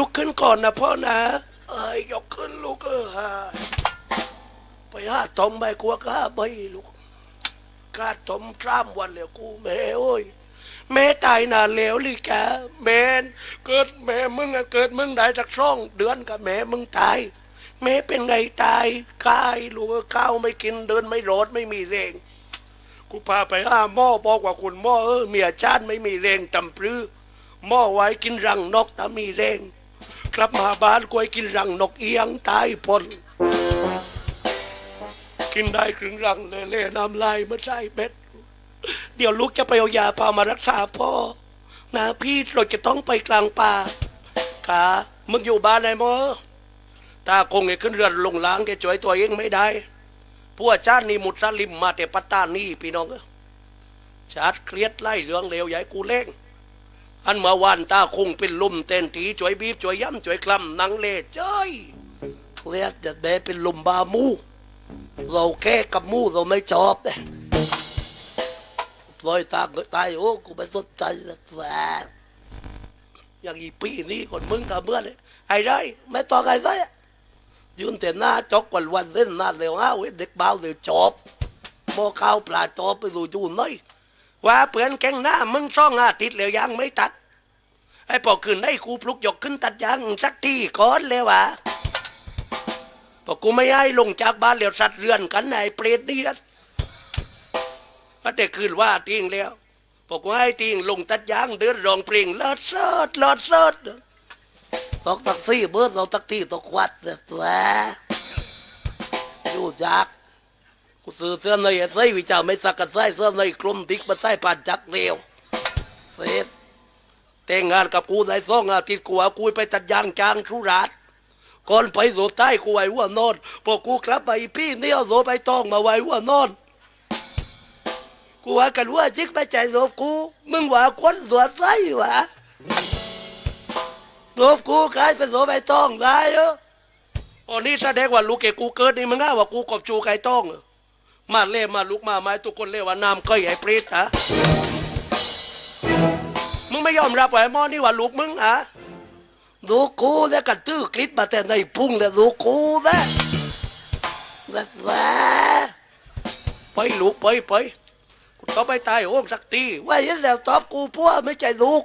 ลุกขึ้นก่อนนะพ่อนะเอ้ยยกขึ้นลูกเออฮะไปหาตมใบกลัวก้าใบลูกกาตอมสามวันแล้วกูแม่โอ้ยแม่ตายนานแล้วลิแกแม่นเกิดแม่มึงอะเกิดมึงได้จากช่องเดือนกับแม่มึงตายแม่เป็นไงตายกายลูกก็ข้าวไม่กินเดินไม่รดไม่มีแรงกูพาไปห้าหม้อบอกว่าคุณหม้อเออเมียชาติไม่มีแรงตำปรือหม้อไว้กินรังนกถ้ามีแรง ลับมาบ้านกวยกินรังนกเอียงตายพลกินได้ครึ่งรังเลยเล่น้ำลายมาใส่เบ็ด เดี๋ยวลูกจะไปเอายาพามารักษาพ่อ นะพี่เราจะต้องไปกลางป่าขามึงอยู่บ้านไหนมอตาคงไอ้ขึ้นเรือนลงล้างแกจ่วยตัวเองไม่ได้พวกชาตินี่มุสลิมมาแต่ปัตตานีพี่น้องชาติเครียดไล่เรื่องเลวใหญ่กูเล่ง อันเมื่อวานตาคงเป็นลุมเต้นตีจ่วยบีบจ่วยย่ำจ่วยคลำนังเล่เจ้ยเครียดจะแบเป็นลุมบามู เราแค่กับมูเราไม่ชอบเนี่ยลอยตาเกิดตายโอ้กูไม่สนใจแล้วแหวอย่างอีปีนี้คนมึงกับเมื่อเลยไอ้ไรไม่ต้องไอ้ยืนแต่หน้าจอกวันวันเล่นหน้าเร็วอ้าวเด็กเบาเร็วจอบโมข้าวปลาจอบไปดูจูนน้อย ว่าเปลือนแกงหน้ามึงซ่องอาทิตย์แล้วยังไม่ตัด ไอ้พอคืนให้กูปลุกยกขึ้นตัดยางสักทีก่อนเลยวะพอกกูไม่ให้ลงจากบ้านแล้วสัตว์เรือนกันไอ้เปรตเดียดก็แต่คืนว่าติงแล้วบอกว่าให้ติงลงตัดยางเดินร้องเพลงลิศเสิร์ดลิศเสิร์ดตอกตักซี่เบิร์ดเราตักที่ตกวัดแต่แหวอยู่จัก ซื้อเสื้อในไส้วิจาไม่สักกระไส้เสื้อในกลมติ๊กมาไส้ผ่านจักเดียวเสร็จแต่งงานกับกูได้สองอาทิตย์กูเอากูไปตัดยางจางทุรัดก่อนไปโสบใต้กูไว้ว่านอนพอกูกลับไปพี่เนี่ยโสไปต้องมาไว้ว่านอนกูว่ากันว่าจิกไม่ใจโลบกู มึงว่าคนสวนไส้วะโลบกูกลายเป็นโลบไอ้ต้องได้เอออันนี้แสดงว่าลูกเกกูเกิดนี่มึงง่าว่ากูกบจูไก่ต้องเหรอ มาเล่มาลุกมาไม้ทุกคนเรียกว่าน้ำก้อยไอ้ปรีดฮะมึงไม่ยอมรับไอ้หมอนี่ว่าลูกมึงฮะลูกกูแล้วกันตื้อคลิปมาแต่ในพุ่งแล้วลูกกูนะแบบว่าไปลูกไปไปกูต้องไปตายโอ้งสักทีว่าอย่างแล้วตอบกูพัวไม่ใจลูก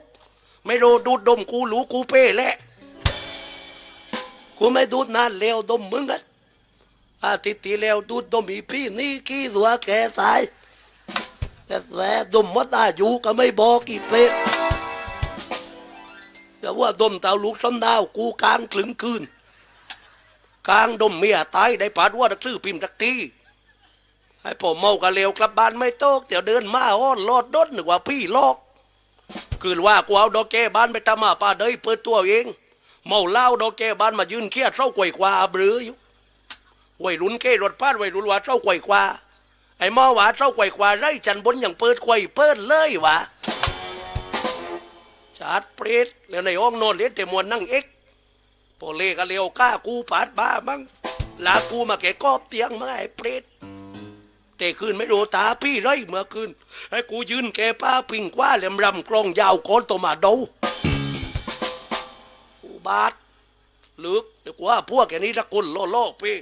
ไม่รู้ดูดดมกูหรูกูเป้แหละกูไม่ดูดนานแล้วดมมึงอะ อาทิตย์ที่แล้วดูดดมีพี่นี่ขี้หัวแกตายแต่แหวดมมดอายุก็ไม่บอกกี่เป็ดแต่ว่าดมเตาลูกซ้ำดาวกูกลางคลึงคืนกลางดมเมียตายได้ปาดว่าซื้อพิมพ์สักทีให้ผมเมากันเร็วกลับบ้านไม่โตกเดี๋ยวเดินมาอ้อนลอดดดนึกว่าพี่ลอกคืนว่ากูเอาดอกแกบ้านไปทำมาป่าเดยเปิดตัวเอง เมาเหล้าดอกแกบ้านมายืนเครียดเศร้ากวยกว่าเบรืออยู่ วัยรุ่นเกรถพาดวัยรุ่นว่าเศร้าก่วยกว่า ไอ้หมอว่าเศร้าก่วยกว่าไรจันบนอย่างเปิดก่วยเปิดเลยวะชาดเปรตแล้วในห้องนอนเล็ดแต่มวนนั่งเอ็กพอเลกันเร็วกล้ากูปาดบ้ามั้งลากูมาแกกอบเตียงมาไอ้เปรตแต่คืนไม่รู้ตาพี่ไรเมื่อคืนให้กูยืนแกป้าปิงกว่าเหลี่ยมรำกลองยาวโคนตัวมาดูกูบาดลึกเดี๋ยวกูว่าพวกแกนี้ถ้าคุณโลโลพี่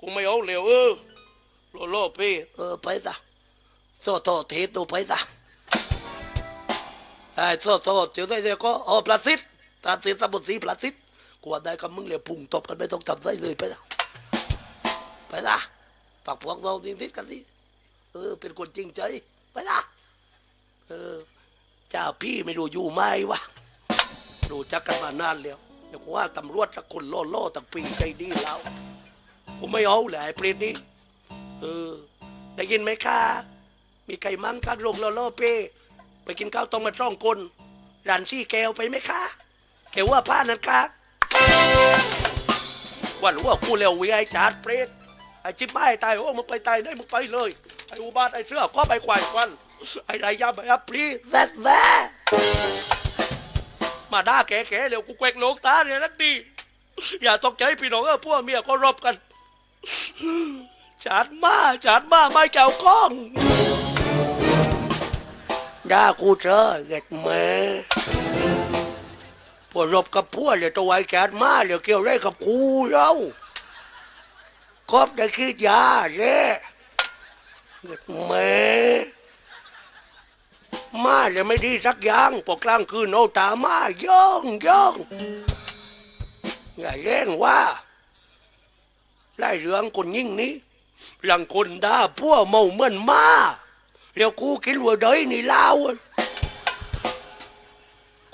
กูไม่เอาเร็วเออโลโลพี่เออไปซะโซโตเทตูไปซะไอ้โซโตเจ้าได้เดียวก็อ๋อปลาซิดตาซิดสมุทรสีปลาซิดกูว่าได้กับมึงเลยพุ่งตบกันไม่ต้องทำได้เลยไปซะไปซะปักพวกเราจริงทิศกันสิเออ เป็นคนจริงใจไปละเออเจ้าพี่ไม่รู้อยู่ไหมวะรู้จักกันมานานแล้วเดี๋ยวกูว่าตำรวจสักคนล่อล่ตั้งปีใจดีแล้ว กูไม่เอาเลยไอ้เปรตนี้เออได้ยินไหมคะมีไก่มันข้างโรงล่อล่อเป้ไปกินข้าวต้มมาช่องคนร้านซี่แก้วไปไหมคะแกว่าผ้านั่นคะวันว่ากูเร็ววิไอจาดเปรตไอ้ชิบไม่ตายโอ้มึงไปตายได้มึงไปเลยไอ้อุบาทไอ้เสื้อก็ไปควายควันไอ้ไรยาไปอัปรีแซดแวมาด่าแก่ๆเร็วกูแกวกโลกตาเนี่ยนักดีอย่าตกใจพี่น้องเออพวกเมียก็รบกัน จาดมาจาดมาไม่เจ้ากล้องด่ากูเจอเก็ดแม่พวกรบกับพวกเลยตัวไว้แกนมาเดี๋ยวเกี่ยวได้กับกูเราครบได้คิดยาเล่แม่มาเลยไม่ดีสักอย่างพอกลางคืนเอาตามาย่องย่องอย่าเล่นว่า ไล่เรื่องคนยิ่งนี้หลังคนด่าพวเมาเหมือนมาเดี๋ยวกูกินหัวเดยนี่ลาว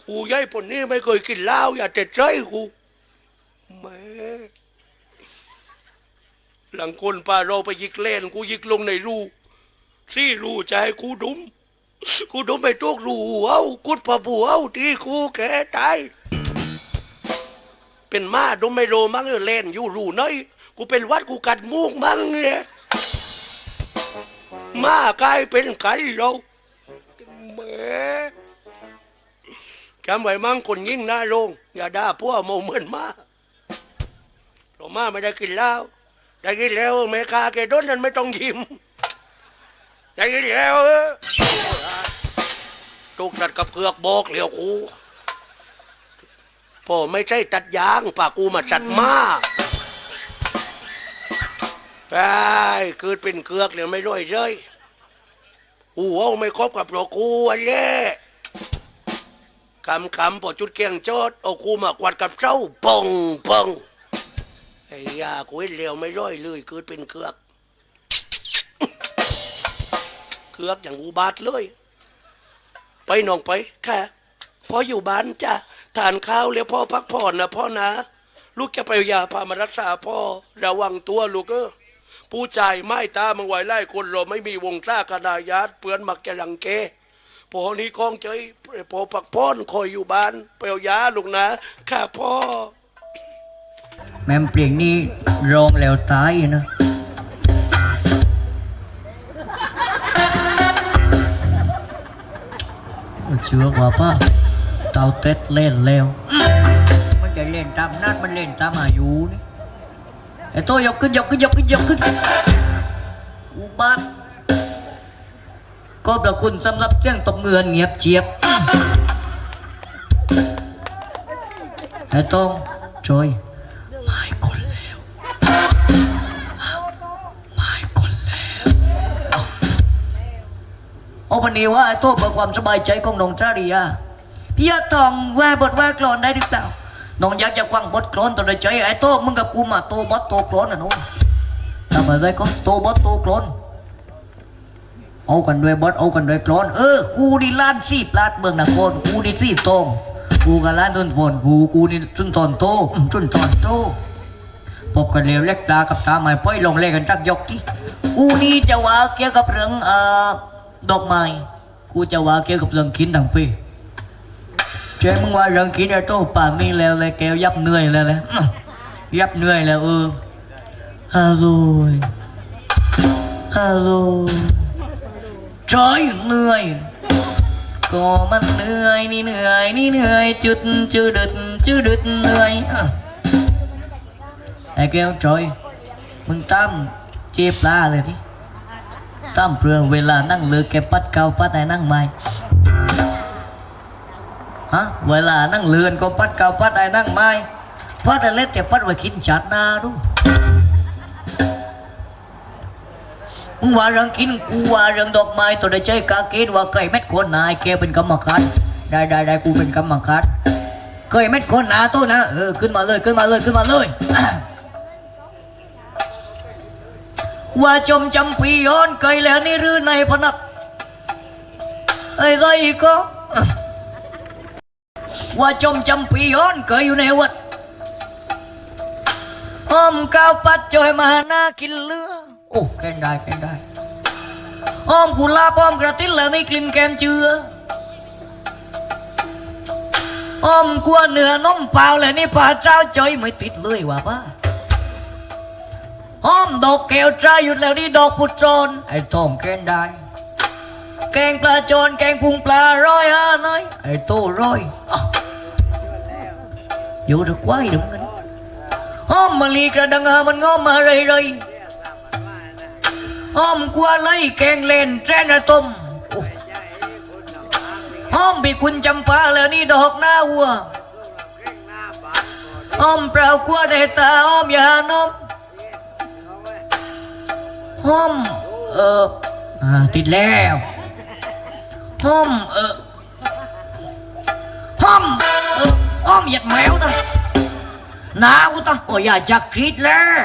กูย้ายปนนี้ไม่เคยกินเหล้าอย่าเจ็ดใจกูแม่หลังคนพาเราไปยิกเล่นกูยิกลงในรูซี่รูจะให้กูดุมกูดุมไปทุกรูเอากุดพะผัวเอาที่กูแก่ตาย เป็นมาดมไม่โรมั้งเล่นอยู่รูน้อยกูเป็นวัดกูกัดมูกมั้งเนี่ยมากลายเป็นกันเราแหมจำไว้มั่งคนยิ่งหน้าโรงอย่าด่าพวกโมเหมือนมาเรามาไม่ได้กินเหล้าได้กินแล้วแม่ค้าแกโดนนั้นไม่ต้องยิ้มได้ยินแล้วตุกตัดกับเพือกบอกเหลียวกู พ่อไม่ใช่ตัดยางป่ากูมาจัดมาไอ้คือเป็นเกือกเนี่ยไม่ร้อยเลยกูเอาไม่ครบกับโรกูอันเล่คำคำพอจุดเกียงโจดเอากูมากวาดกับเจ้าปองปองไอ้ยากูเห็นเลียวไม่ร้อยเลยคือเป็นเกือก เกือกอย่างอุบาทเลย ไปน้องไปค่ะพออยู่บ้านจ้ะ ทานข้าวแล้วพ่อพักผ่อนนะพ่อนะ ลูกจะไปเอายาพามารักษาพ่อ ระวังตัวลูกเออผู้ชายไม่ตามังไว้ไล่คนเราไม่มีวงซ่าคณาญาติเปือนมักจะรังเกพอนี้คองใจพอพักผ่อนคอยอยู่บ้านไปเอายาลูกนะค่ะพ่อ แม่มเปลี่ยงนี่ร้องแล้วตายนะเชื่อว่าป้า เตาเต็ดเล่นแล้วมันจะเล่นตามนัดมันเล่นตามอายุนี่ไอ้โตัวยกขึ้นยกขึ้นยกขึ้นยกขึ้นอุบัติก็ประคุณสำหรับเจ้งตบเงินเงียบเจียบไอ้โต้องจอยไม่คนแล้วไม่คนแล้วเอาเอาวันนี้ว่าไอ้โต้เพื่อความสบายใจของน้องจาริยา พี่ยาตองว่าบทว่ากลอนได้หรือเปล่า น้องอยากจะกวางบทกลอนต่อในใจไอ้โตมึงกับกูมาโตบทโตกลอนนะน้องทำอะไรก็โตบทโตกลอนเอากันด้วยบทเอากันด้วยกลอนเออกูนี่ล้านสี่ปลาดเมืองนครกูนี่สี่ตรงกูกับล้านต้นฝนกูกูนี่จุนตอนโตจุนตอนโตพบกันเร็วเล็กตากับตาไม้ป้อยลงเล่นกันจักยกที่กูนี่จะว่าเกี่ยวกับเรื่องเอ่อดอกไม้กูจะว่าเกี่ยวกับเรื่องกินทั้งปี เจ้มึงว่าเรื่องกินไอ้โตป่านนี้แล้วเลยแกวยับเหนื่อยแล้วแหละยับเหนื่อยแล้วเออฮัลโหลฮัลโหลจอยเหนื่อยก็มันเหนื่อยนี่เหนื่อยนี่เหนื่อยจุดจืดดึดจืดดึดเหนื่อยไอ้แก้วจอยมึงตั้มเจ็บลาเลยที่ตั้มเพื่อเวลานั่งเลือแกปัดเกาปัดไอ้นั่งไม่ ฮะเวลานั่งเลือนก็ปัดเกาปัดไอ้นั่งไม่ปัดไอ้เล็ดแกปัดไว้กินจัดหน้าดูมึงว่าเรื่องกินกูว่าเรื่องดอกไม้ตัวได้ใจกาเกณฑ์ว่าไก่เม็ดคนนายแกเป็นกรรมการได้ได้ได้กูเป็นกรรมการเคยเม็ดคนหนาตัวนะเออขึ้นมาเลยขึ้นมาเลยขึ้นมาเลยว่าจมจำปีย้อนเคยแล้วนี่รื้อในพนักไอ้ไรก็ ว่าจมจำปีย้อนเคยอยู่ในวัดอ้อมก้าวปัดจอยมาหน้ากินเลือโอ้แกงได้แกงได้อ้อมกุลาบอ้อมกระตินแล้วนี่กลิ่นแกมเจืออ้อมกลัวเนื้อน้มเปล่าแล้วนี่ป่าเจ้าจอยไม่ติดเลยว่ะป้าหอมดอกแก้วใจหยุดแล้วนี่ดอกพุดโจรไอ้ต้มแกงได้แกงปลาโจรแกงพุงปลาร้อยอะน้อยไอ้โตร้อยอ อยู่ดึกไว้ดึกเงินหอมมะลีกระดังหามันงอมมาเรยเรยหอมกัวไล่แกงเล่นแจ้นะต้มอ้อมบีคุณจำปาแล้วนี่ดอกหน้าวัวอ้อมเปล่ากลัวได้ตาอ้อมอย่านมห้อมเอออ่าติดแล้วห้อมเออห้อมเอออ้อม เหยียดแมวตั้งหนาวตั้งโอ้ยอย่าจักรีดแล้ว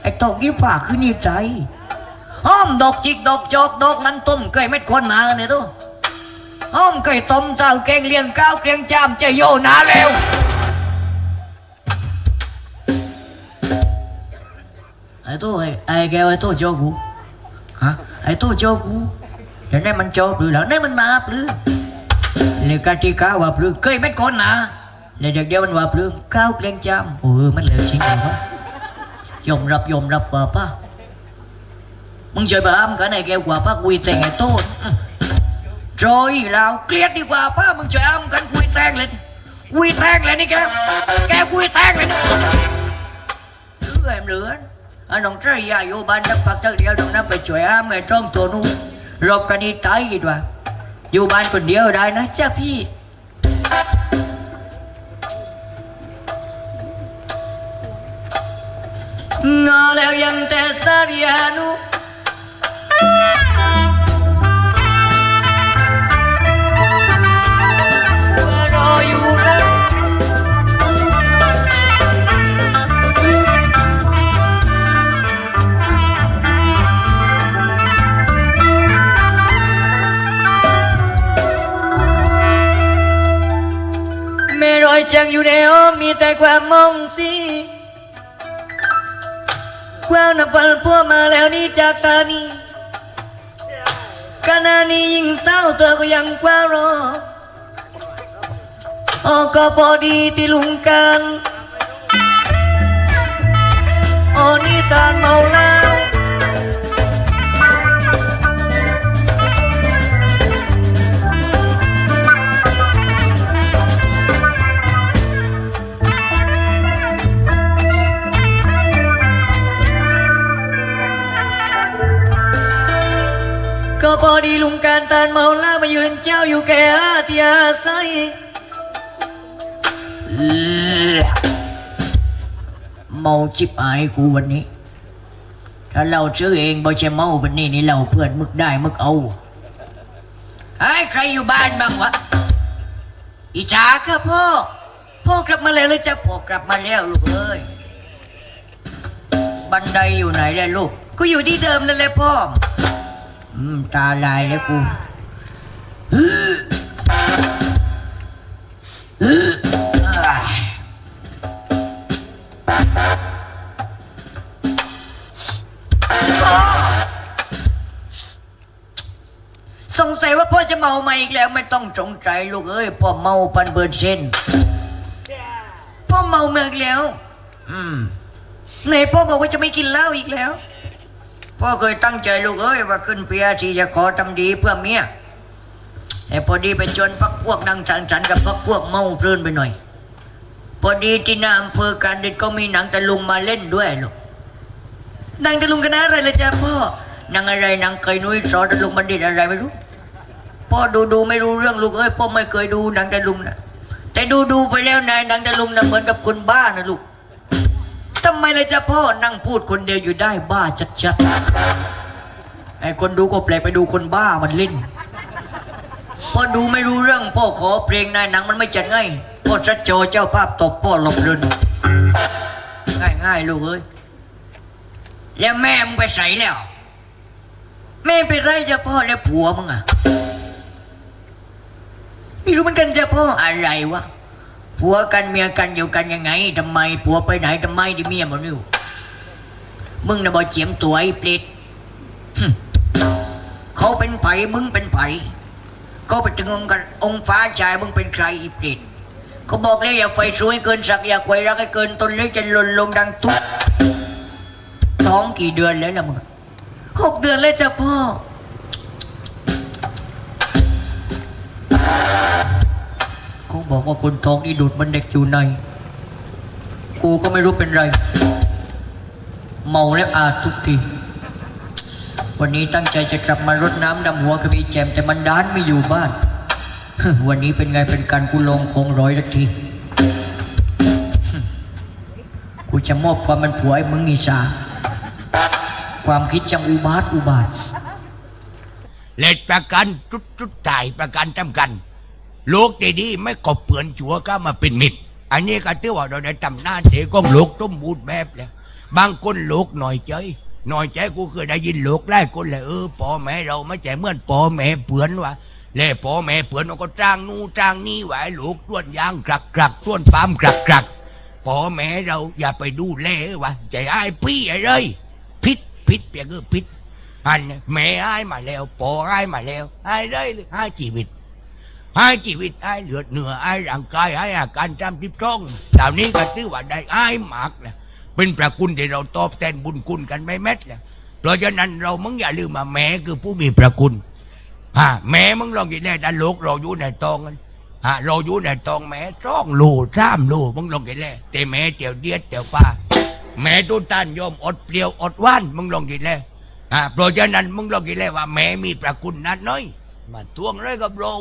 ไอ้ตอกกี้ป่าขึ้นนี่ใจห้อมดอกจิกดอกจอกดอกนั้นต้มไก่เม็ดคนหนาเนี่ยตัวห้องไก่ต้มเต่าแกงเลียงก้าวเกรียงจามจะโยนาเร็วไอ้ตัวไอ้ไอ้แกไอ้ตัวโจกูฮะไอ้ตัวโจกูเดี๋ยวนี้มันโจหรือแล้วนี่มันนาปรือ เลยกติกาว่าปรือเคยเป็นคนนะเลยเด็กเดียวมันว่าปรือก้าวเกรียงจามโอ้มันเหลวจริงเหรอวะยอมรับยอมรับว่าป้ามึงเจอบ้ามกันไอ้แกกว่าป้ากุยแต่งไอ้โต้น rồi lao gliệt đi qua phá mừng trời âm cánh quy tan lên quy tan lên đi kìa kìa quy tan lên lứa em lứa anh đồng trái ya vô ban đất bạc đất đeo đồng năm phải trời âm ngày trong tổ nu อยู่บ้านคนเดียวได้นะจ้าพี่ งอแล้วยังแต่สาริานุ จังอยู่ในห้องมีแต่ความมองสีความนับวันพัวมาแล้วนี่จากตานี้ขณะนี้ยิ่งเศร้าเธอก็ยังกว่ารอโอ้ก็พอดีที่ลุงกันโอ้นี่ตอนเมาแล้ว พอดีลุงการตานเมาแล้วมายืนเจ้าอยู่แก่อาเตียใสเมาชิบหายกูวันนี้ ถ้าเราซื้อเองบอจะเมาวันนี้นี่เราเพื่อนมึกได้มึกเอาไอ้ใครอยู่บ้านบ้างวะอีจ๋าครับพ่อ พ่อกลับมาแล้วเลยจ้ะพ่อกลับมาแล้วลูกเอ้ยบันไดอยู่ไหนแล้วลูก ก็อยู่ที่เดิมนั่นแหละพ่อ ตาลายแล้วกูสงสัยว่าพ่อจะเมามาอีกแล้วไม่ต้องจงใจลูกเอ้ยพ่อเมาพันเปอร์เซ็นพ่อเมาเมาอีกแล้ว อืมไหนพ่อบอกว่าจะไม่กินเหล้าอีกแล้ว พ่อเคยตั้งใจลูกเอ้ยว่าขึ้นเปียที่จะขอทำดีเพื่อเมียแต่พอดีไปชวนพักพวกนั่งสังสรรค์กับพักพวกเมาเพลินไปหน่อย พอดีที่หน้าอำเภอการเด็ดก็มีหนังตะลุงมาเล่นด้วยลูกนางตะลุงคณะอะไรละจ๊ะพ่อนางอะไรนางเคยนุ้ยสอนตะลุงบัณฑิตอะไรไม่รู้พ่อดูดูไม่รู้เรื่องลูกเอ้ยพ่อไม่เคยดูนางตะลุงนะแต่ดูดูไปแล้วนายนางตะลุงนะเหมือนกับคนบ้านะลูก ทำไมเละจ๊ะพ่อนั่งพูดคนเดียวอยู่ได้บ้าชัดๆไอ้คนดูก็แปลกไปดูคนบ้ามันเล่นพ่อดูไม่รู้เรื่องพ่อขอเพลงนายหนังมันไม่จัดง่ายพ่อชัดโจเจ้าภาพตบพ่อหลบเรืนง่ายๆลูกเอ้ยแล้วแม่มึงไปใส่แล้ว แม่ไปไรจะพ่อแล้วผัวมึงอะไม่รู้เหมือนกันจ้ะพ่ออะไรวะ ผัวกันเมียกันอยู่กันยังไงทำไมผัวไปไหนทำไมที่เมียมันอยู่มึงนะบอเจียมตัวไอ้เปรตหึเขาเป็นไผ่มึงเป็นไผ่เขาไปถึงองกันองฟ้าชายมึงเป็นใครอีเปรตเขาบอกแล้วอย่าไฟสวยเกินสักอย่าไฟรักให้เกินต้นเล็กจะหล่นลงดังทุกท้องกี่เดือนแล้วล่ะมึงหกเดือนแล้วจ้ะพ่อ บอกว่าคนท้องนี่ดูดมันเด็กอยู่ใน กูก็ไม่รู้เป็นไร เมาแล้วอาทุกที วันนี้ตั้งใจจะกลับมารดน้ำดำหัวกระบี่แจม แต่มันด้านไม่อยู่บ้าน วันนี้เป็นไงเป็นการกูลงคงร้อยสักที กูจะมอบความมันผัวให้มึงนิชาความคิดจังอุบาทอุบาทเลดประกันจุดจุดจ่ายประกันจำกัน ลูกตีดีไม่กบเปือนชัวก็มาเป็นมิตร อันนี้ก็ถือว่าเราได้ทำหน้าที่ของลูกต้มบูดแบบแล้ว บางคนลูกหน่อยใจหน่อยใจกูเคยได้ยินลูกไล่คนเลยเออพ่อแม่เราไม่ใช่เหมือนพ่อแม่เปือนวะแล้วพ่อแม่เปือนเราก็จ้างนู่นจ้างนี่ไว้ลูกต้วนยางกรักกรักต้วนปามกรักกรักพ่อแม่เราอย่าไปดูแลวะใจไอ้พี่ไอ้เลยพิษพิษเปียกเออพิษอันแม่ไอ้มาแล้วปอไอ้มาแล้วไอ้ายได้เลยไอ้ชีวิต ไอ้ายชีวิตไอ้ายเหลือดเหนือไอ้ายร่างกายไอ้ายอาการจำทิพท่องตอนนี้ก็ถือว่าได้ไอ้ายมากนะเป็นประคุณที่เราตอบแทนบุญคุณกันไม่เม็ดเลยเพราะฉะนั้นเรามึงอย่าลืมมาแม่คือผู้มีประคุณฮะแม่มึงลองกินแน่ดันโลกเราอยู่ในตองฮะเราอยู่ในตองแม่จ้องลูสามลูมึงลองกินแน่แต่แม่เจียวเดียดเจียวป้าแม่ตุตันยอมอดเปลี่ยวอดว่านมึงลองกินแน่อ่าเพราะฉะนั้นมึงลองคิดเลยว่าแม่มีประคุณนัดน้อยมาทวงเลยกับเรา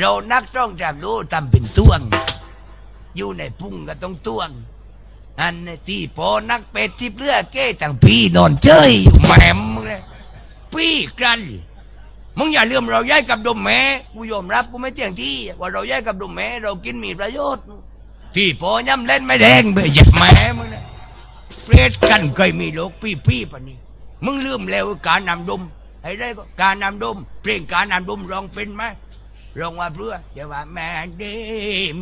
เรานักต้องจำรู้ทำเป็นทวง อยู่ในพุ่งก็ต้องทวง อันที่พอนักเป็ดที่เลือเก้จังพี่นอนเฉยอยู่แหม่มเลยพี่กันมึงอย่าลืมเราย้ายกับดมแม่กูยอมรับกูไม่เที่ยงที่ ว่าเราย้ายกับดมแม่เรากินมีประโยชน์ที่พอย่ำเล่นไม่แดงเบื่อหยัดแม่มึงนะเปรตกันเคยมีโลกพี่พี่ปะนี่มึงลืมแล้วการนำดมไอ้ได้ก็การนำดมเพลงการนำดมร้องเป็นไหม ร้องว่าเพื่อจะว่าแม่เด้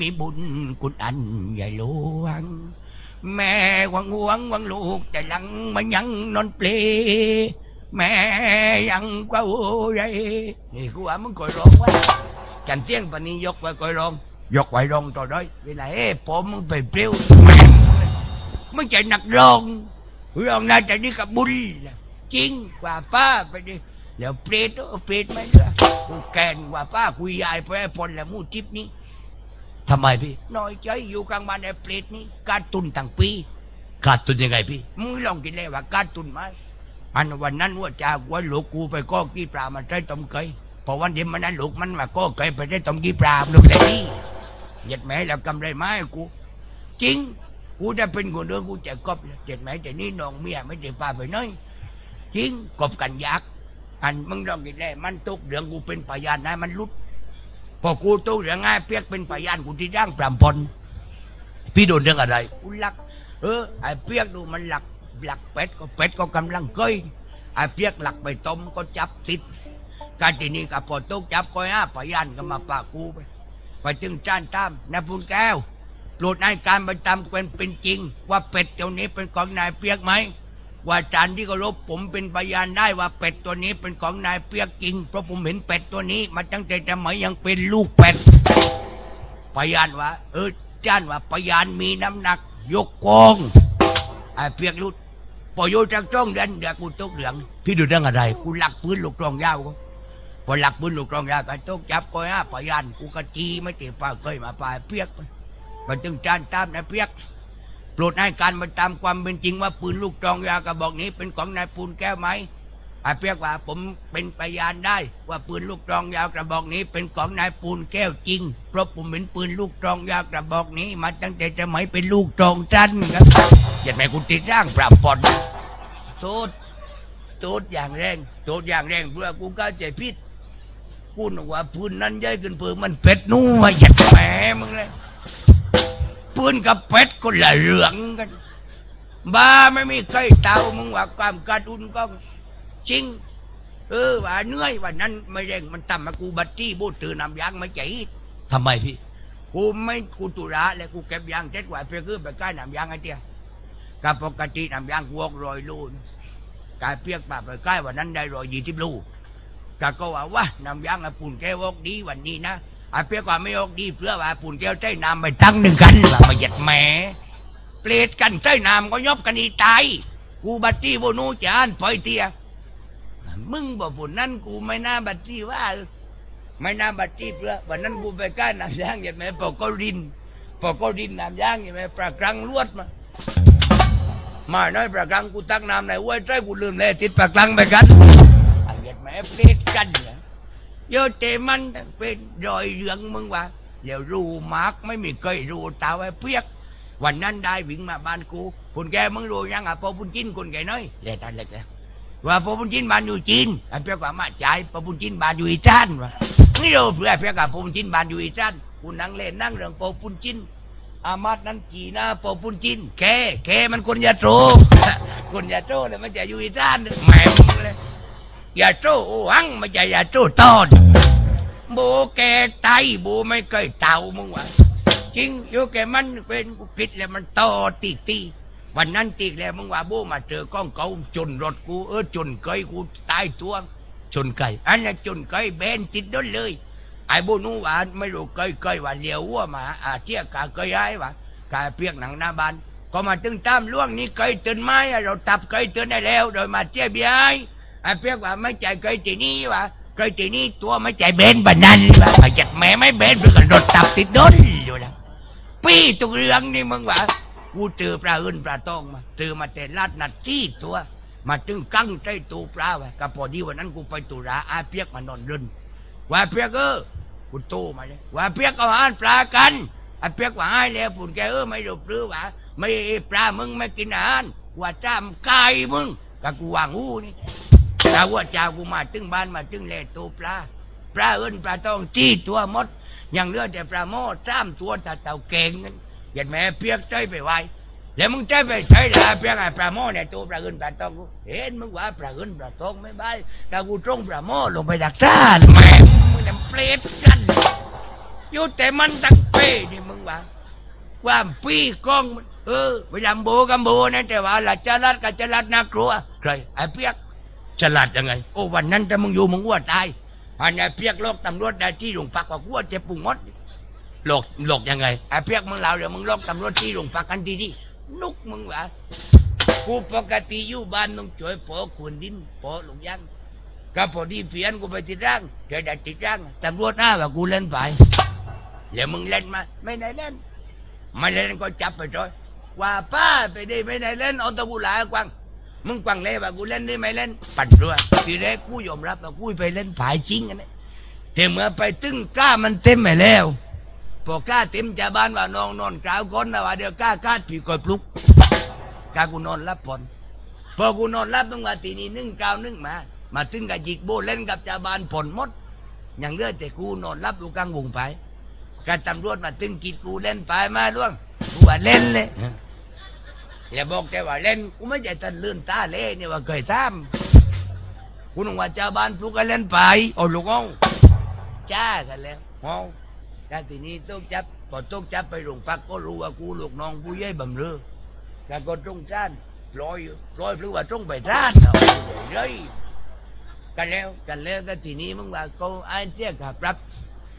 มีบุญคุณอันใหญ่หลวง แม่หวังหวงหวังลูกแต่ลังมันยังนอนเปลแม่ยังกว่าโอ้ยนี่กูว่ามึงคอยร้องว่าจันเตี้ยงปะนี้ยกไว้คอยร้อง ยกไว้ร้องต่อได้เวลาเอ้ผมมึงไปเปรี้ยวม่งเลยไม่ใช่นักร้องร้องน่าจะนี่กับบุญจริงกว่าป้าไปดิ แล้วเปรตเออเปรตไม่เลือกูแกนกว่าป้าคุยยายไปให้พลแล้วมูดทิพนี้ทำไมพี่ น้อยใจอยู่กลางบ้านไอ้เปรตนี้การตุนตั้งปีการตุนยังไงพี่มึงลองกินเลยว่าการตุนไหมอันวันนั้นว่าจากว่าหลูกกูไปก้อกี้ปลามาใช้ต้มไก่พอวันเดียวมันนั้นหลูกมันมาก้อไก่ไปได้ต้มกี้ปลาลูกแต่นี่เหยียดแม่แล้วกำไรไม้กูจริงกูจะเป็นคนเดินกูจะกบเจ็ดไหมแต่นี่น้องเมียไม่ได้พาไปน้อยจริงกบกันยักษ์ อันมึงลองกินได้มันตกเรื่องกูเป็นพยานนะมันลุดพอกูตกเรื่องง่ายเปียกเป็นพยานกูที่ร่างปรำพลพี่โดนเรื่องอะไรกูหลัก เออไอ้เปียกดูมันหลักหลักเป็ดก็เป็ดก็กำลังเกยไอ้เปียกหลักไปต้มก็จับติดการที่นี่กับพอตกจับก็ห้าพยานก็มาปากกูไปไปจึงจ้านตามนายพุนแก้วโปรดนายการประจำเป็นเป็นจริง ว่าเป็ดตัวนี้เป็นของนายเปียกไหม ว่าจานที่เคารพผมเป็นพยานได้ว่าเป็ดตัวนี้เป็นของนายเปียกจริง เพราะผมเห็นเป็ดตัวนี้มาตั้งแต่สมัยยังเป็นลูกเป็ดพยานว่า เออจ้านว่าพยานมีน้ำหนัก ยกกองไอ้เปียกรุดพอโยจากจ้องเดินเดี๋ยวกูตกเหลือง พี่ดูเรื่องอะไร กูหลักปืนลูกกรองยาวก็พอหลักปืนลูกกรองยาวก็ตกจับก็ห้าพยานกูกะจีไม่ตีป้าเคยมาป่ายเปียกมันจึงจานตามนายเปียก รดให้การมาตามความเป็นจริงว่าปืนลูกจองยากระบอกนี้เป็นของนายปูนแก้วไหมไอ้เปียกว่าผมเป็นพยานได้ ว่าปืนลูกจองยาวกระบอกนี้เป็นของนายปูนแก้วจริง เพราะผมเห็นปืนลูกจองยาวกระบอกนี้ มาตั้งแต่สมัยเป็นลูกจองจันครับอย่าแม่คุณติดร่างปราบปอนโทษโทษอย่างแรงโทษอย่างแรงเพื่อกูเข้าใจผิดพูดว่าปืนนั้นใหญ่ขึ้นเพื่อมันเป็ดนู่นอย่าแหมมึงเลย ปืนกับเป็ดคนละเหลืองกัน บ้าไม่มีใครเตามึงว่าความการุนก็จริง เออว่าเหนื่อยว่านั้นไม่เร่งมันทำมากูบัตตี้บูดตือนำยางมาใจทำไมพี่ กูไม่กูตุระเลยกูเก็บยางเจ็ดกว่าเพื่อคือไปใกล้นำยางไอ้เตี้ยกับปกตินำยางกูออกรอยลูนกายเปียกป่าไปใกล้วันนั้นได้รอยยี่สิบลูกก็ว่าว่านำยางอะปุ่นแกวอกดีวันนี้นะ ไอ้เปียกว่าไม่ออกดีเพื่อว่าปุ่นแก้วใช้น้ำไปตั้งหนึ่งกันว่ามาหยัดแหมเปรตกันใช้น้ำก็ยบกันอีตายกูบัตตี้โบนูจานปล่อยเตียมึงบอกปุ่นนั้นกูไม่น่าบัตตี้ว่า ไม่น่าบัตตี้เพื่อวันนั้นกูไปกล้น้ำยางอย่างแม่ปอกก็รินปอกก็รินน้ำยางอย่างแม่ปลากรังลวดมามาน้อยปลากรังกูตั้งน้ำในห้วยใจกูลืมเลยติดปลากรังไปกันอันเหี้ยแม่เปรตกันเนี่ย เยอะเตมันเป็นรอยเหลืองมึงว่าเดี๋ยวรู้มากไม่มีเคยรู้ตาไว้เปียก วันนั้นได้วิ่งมาบ้านกูคุณแกมึงรู้ยังอะพอปุนจินคนแกน้อยเล็กเล็กแล้วว่าพอปุนจินบ้านอยู่จีนอันเพียกว่ามาจ่ายพอปุนจินบ้านอยู่อีสานวะนี่เราเพื่อเพียกว่าพอปุนจินบ้านอยู่อีสานกูนั่งเล่นนั่งเรื่องพอปุนจินอามาดนั้นจีนะพอปุนจินแกแกมันคนยาโตคนยาโตเลยมันจะอยู่อีสานแหม่ มึงเลยยาโตโอ้หังมันจะยาโตตอนโบแกไตโบไม่เคยเต่ามึงวะจริงอยู่แกมันเป็นกูคิดแล้วมันต่อตีตีวันนั้นตีแล้วมึงว่าโบมาเจอก้องเขาจนรถกูเออจนเกยกูตายตัวจนไก่อันนั้นจนเกยเบนติดด้นเลยไอ้โบนู้ว่าไม่รู้เกยเกยว่าเลี้ยววัวมาอาเที่ยกาเกยไอ้วะกาเปียกหนังหน้าบ้านก็มาตึงตามล่วงนี้เกยตื่นไม้เราตับเกยตื่นได้แล้ว โดยมาเที่ยบียไอ ไอ้เปียกว่าไม่ใจเกยตีนี้วะเคยทีนี้ตัวไม่ใจเบนบันนันวะมาจากแม่ไม่เบนเพื่อกันรถตับติดดนอยู่แล้วปี้ตุกเรื่องนี่มึงวะกูเจอปลาอื่นปลาตองมาเจอมาแต่ลาดนัดที่ตัว มาถึงกั้งใจตูปลาวะก็พอดีวันนั้นกูไปตุราอาเปียกมานอนเดินว่าเปียกเออกูโตมาเลยว่าเปียกเอาอาหารปลากันอาเปียกว่าให้แล้วปุ่นแกเออไม่รู้หรือวะไม่ปลามึงไม่กินอาหารว่าจ้ามไก่มึงก็กูวางหูนี่ ต่ว่าเจ้ากูมาถึงบ้านมาถึงแลตัวปลาปลาเอิ้นปลาต้องจี้ตัวมดยังเหลือแต่ปลาโม่สามตัวแต่เต่าเก่งนั้นยันแม่เปียกใจไปไว้แล้วมึงใจไปใช้ละเปียกไอ้ปลาโม่เนี่ยตัวปลาเอิ้นปลาต้องกูเห็นมึงว่าปลาเอิ้นปลาต้องไม่บายแต่กูตรงปลาโม่ลงไปดักซ่าแม่มึงเนี่ยเปรตกันอยู่แต่มันตั้งเป้นี่มึงว่าว่าปีกองเออไปทำโบกับโบนะแต่ว่าละจะรัดกับจะรัดน่ากลัวใครไอ้เปียก ฉลาดยังไง โอ้วันนั้นถ้ามึงอยู่มึงอ้วตายอันนี้เพียกโลกตำรวจได้ที่โรงพักว่ากูว่าเจ็บปุ่งมดหลอกหลอกยังไงไอ้เพียกมึงเล่าเดี๋ยวมึงโลกตำรวจที่โรงพักกันดีดีนุกมึงวะกูปกติอยู่บ้านต้องช่วยพอขวนดินพอหลงยังก็พอดีเพียนกูไปติดร่างแกได้ติดร่างตำรวจหน้าว่ากูเล่นไปแล้วมึงเล่นมา ไม่ได้เล่น ไม่เล่นก็จับไปจอยว่าป้าไปดิไม่ได้เล่นเอาตะกูหลายกวาง มึงกวางเล่ว่ากูเล่นได้ไหมเล่น ปั่นรือทีแรกกูยอมรับว่ากูไปเล่นผายจริงกันนะแต่เมื่อไปตึ้งกล้ามันเต็มไปแล้วพอกล้าเต็มจาบ้านว่านองนอนกล่าวก้นนะว่าเดี๋ยวกล้ากล้าผีก่อยปลุกกล้ากูนอนรับผ่อนพอกูนอนรับมึงว่าตีนี้นึ่งกล่าวนึ่งมา มาตึ้งกับจิกโบเล่นกับจาบานผ่อนหมดอย่างเลือดแต่กูนอนรับลูกกลางวงไปการตำรวจมาตึ้งกิดกูเล่นไปมาล่วงกูว่าเล่นเลย อย่าบอกแกว่าเล่นกูไม่ใช่ตันลื่นตาเล่เนี่ยว่าเคยทำคุณว่าเจ้าบ้านปลูกกันเล่นไปโอ้ลูกเอาจ้ากันแล้วเอาแต่ทีนี้ต้องจับพอต้องจับไปโรงพักก็รู้ว่ากูลูกน้องผู้ใหญ่บำเรอแต่ก็ต้องจ้านลอยลอยหรือว่าต้องไปร้านเอาเลยกันแล้วกันแล้วก็ทีนี้มึงว่าเขาไอ้เจ้าขับรับ